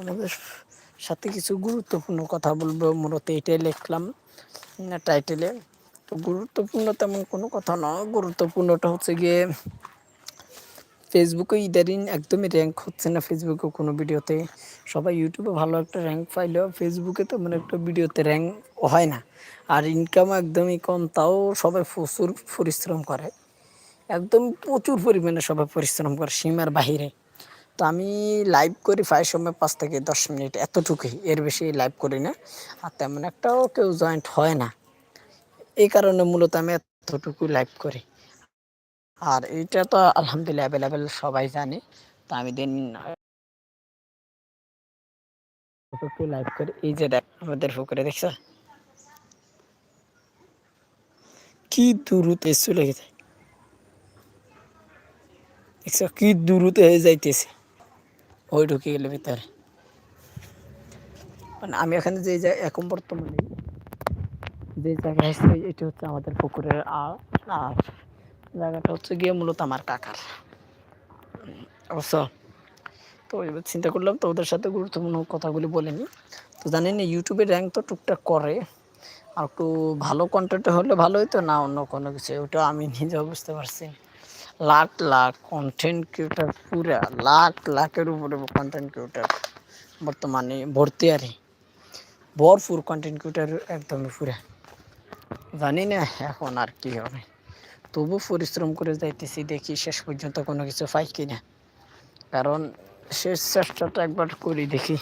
তোমাদের সাথে কিছু গুরুত্বপূর্ণ কথা বলব। মূলত এটাই লিখলাম টাইটেলে তো গুরুত্বপূর্ণ তেমন কোনো কথা নয় গুরুত্বপূর্ণটা হচ্ছে গিয়ে ফেসবুকে ইদারিং একদমই র্যাঙ্ক হচ্ছে না ফেসবুকে কোনো ভিডিওতে সবাই ইউটিউবে ভালো একটা র্যাঙ্ক পাইলেও ফেসবুকে তো মানে একটা ভিডিওতে র্যাঙ্ক হয় না। আর ইনকাম একদমই কম, তাও সবাই প্রচুর পরিশ্রম করে। একদম প্রচুর পরিমাণে সবাই পরিশ্রম করে সীমার বাহিরে। তো আমি লাইভ করি প্রায় সময় পাঁচ থেকে দশ মিনিট এতটুকুই, এর বেশি লাইভ করি না। আর তেমন একটাও কেউ জয়েন্ট হয় না। এই কারণে মূলত আমি এতটুকু লাইভ করি। আর এইটা তো আলহামদুলিল্লাহ অ্যাভেলেবেল সবাই জানে। তো আমি দিন লাইভ করি। এই যে দেখ, আমাদের পুকুরে দেখছ? কি দূরতে চলে গেছে। দেখছ? কি দূরতে হয়ে যাইতেছে। ওই ঢুকে গেলে ভিতরে। মানে আমি এখানে যে এখন বর্তমানে যে জায়গায় আসছি এটা হচ্ছে আমাদের পুকুরের আর আর জায়গাটা হচ্ছে গিয়ে মূলত আমার কাকার। অবশ্য তো এবার চিন্তা করলাম তো ওদের সাথে গুরুত্বপূর্ণ কথাগুলি বলেনি তো জানেন ইউটিউবে র্যাঙ্ক তো টুকটাক করে। আর একটু ভালো কন্টেন্ট হলে ভালো হতো না অন্য কোনো কিছু, ওটা আমি নিজেও বুঝতে পারছি। লাখ লাখ কন্টেন্ট ক্রিয়েটার পুরা লাখ লাখের উপরে কন্টেন্ট ক্রিয়েটার বর্তমানে ভর্তি আরে ভরপুর কন্টেন্ট ক্রিয়েটার একদমই পুরা। জানি না এখন আর কি হবে। তবু পরিশ্রম করে যাইতেছি, দেখি শেষ পর্যন্ত কোনো কিছু পাই কিনা। কারণ শেষ চেষ্টাটা একবার করি দেখি।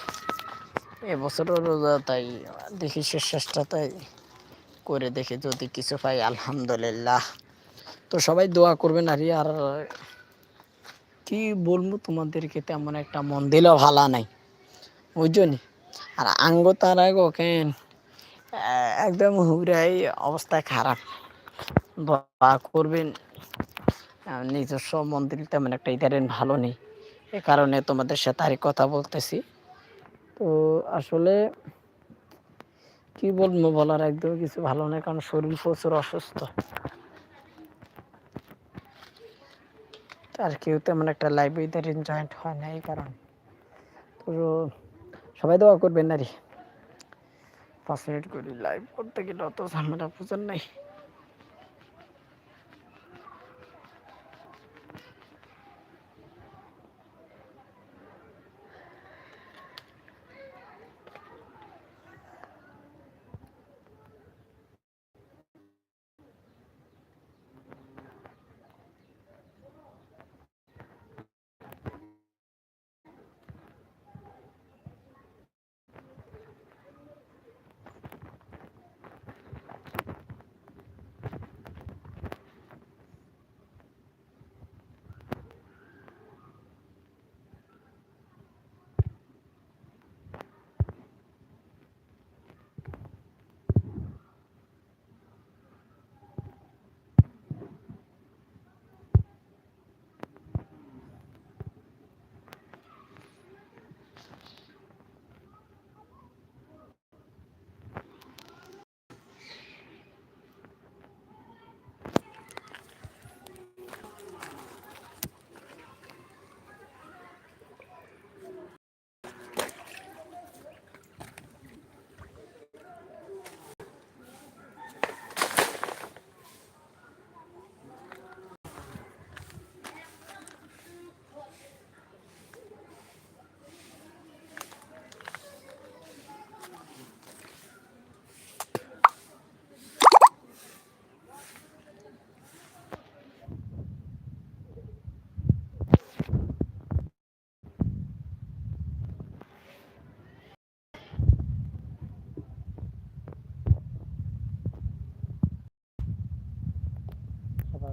এবছরও রোজা, তাই দেখি শেষ চেষ্টাটাই করে দেখি যদি কিছু পাই। আলহামদুলিল্লাহ। তো সবাই দোয়া করবেন আর আর কি বলব তোমাদেরকে, তেমন একটা মন দিলেও ভালো নাই জন্যই আর আঙ্গ তার আগে কেন? একদম হুরাই অবস্থা খারাপ। দোয়া করবেন নিজস্ব মন্দির তেমন একটা ইদারেন ভালো নেই। এ কারণে তোমাদের সাথে আর কথা বলতেছি। তো আসলে কি বলব, বলার একদম কিছু ভালো নয় কারণ শরীর প্রচুর অসুস্থ। আর কেউ তেমন একটা লাইভ ইদারিং জয়েন্ট হয় না, এই কারণে। তো সবাই দোয়া করবেন নারী। পাঁচ মিনিট করে লাইভ করতে গেলে অত ঝামেলা বুঝেন নাই সবাই